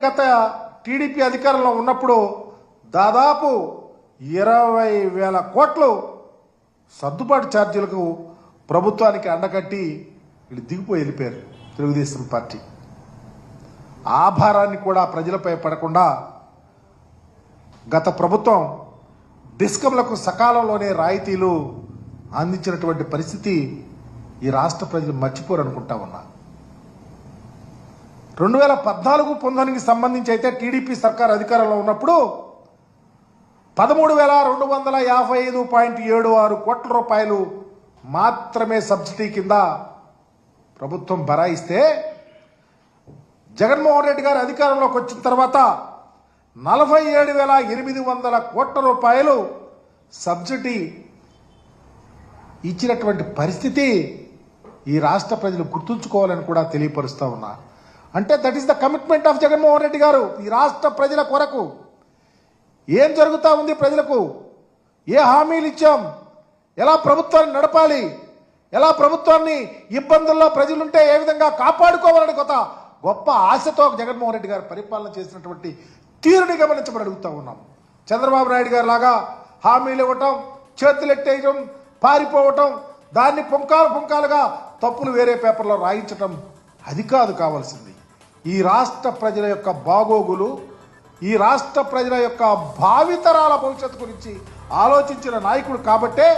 గత టీడీపీ అధికారంలో ఉన్నప్పుడు దాదాపు ఇరవై వేల కోట్లు సర్దుబాటు ఛార్జీలకు ప్రభుత్వానికి అండకట్టి వీళ్ళు దిగిపోయి వెళ్ళిపోయారు తెలుగుదేశం పార్టీ. ఆ భారాన్ని కూడా ప్రజలపై పడకుండా గత ప్రభుత్వం డిస్కంలకు సకాలంలోనే రాయితీలు అందించినటువంటి పరిస్థితి ఈ రాష్ట్ర ప్రజలు మర్చిపోరు అనుకుంటా ఉన్నా రెండు వేల పద్నాలుగు పొందడానికి సంబంధించి అయితే టీడీపీ సర్కార్ అధికారంలో ఉన్నప్పుడు పదమూడు వేల రెండు వందల యాభై ఐదు పాయింట్ ఏడు ఆరు కోట్ల రూపాయలు మాత్రమే సబ్సిడీ కింద ప్రభుత్వం బరాయిస్తే జగన్మోహన్ రెడ్డి గారు అధికారంలోకి వచ్చిన తర్వాత నలభై ఏడు వేల ఎనిమిది వందల కోట్ల రూపాయలు సబ్సిడీ ఇచ్చినటువంటి పరిస్థితి ఈ రాష్ట్ర ప్రజలు గుర్తుంచుకోవాలని కూడా తెలియపరుస్తూ ఉన్నా అంటే that is the commitment of Jaganmohan Reddy garu ఈ రాష్ట్ర ప్రజల కొరకు. ఏం జరుగుతూ ఉంది ప్రజలకు? ఏ హామీలు ఇచ్చాం? ఎలా ప్రభుత్వాన్ని నడపాలి? ఎలా ప్రభుత్వాన్ని ఇబ్బందుల్లో ప్రజలుంటే ఏ విధంగా కాపాడుకోవాలని కొత్త గొప్ప ఆశతో జగన్మోహన్ రెడ్డి గారు పరిపాలన చేసినటువంటి తీరుని గమనించమని అడుగుతూ ఉన్నాం. చంద్రబాబు నాయుడు గారు లాగా హామీలు ఇవ్వటం చేతులెట్టేయటం పారిపోవటం దాన్ని పుంకాలు పుంకాలుగా తప్పులు వేరే పేపర్లో రాయించటం అది కాదు కావాల్సింది. ఈ రాష్ట్ర ప్రజల యొక్క బాగోగులు ఈ రాష్ట్ర ప్రజల యొక్క భావితరాల భవిష్యత్తు గురించి ఆలోచించిన నాయకుడు కాబట్టే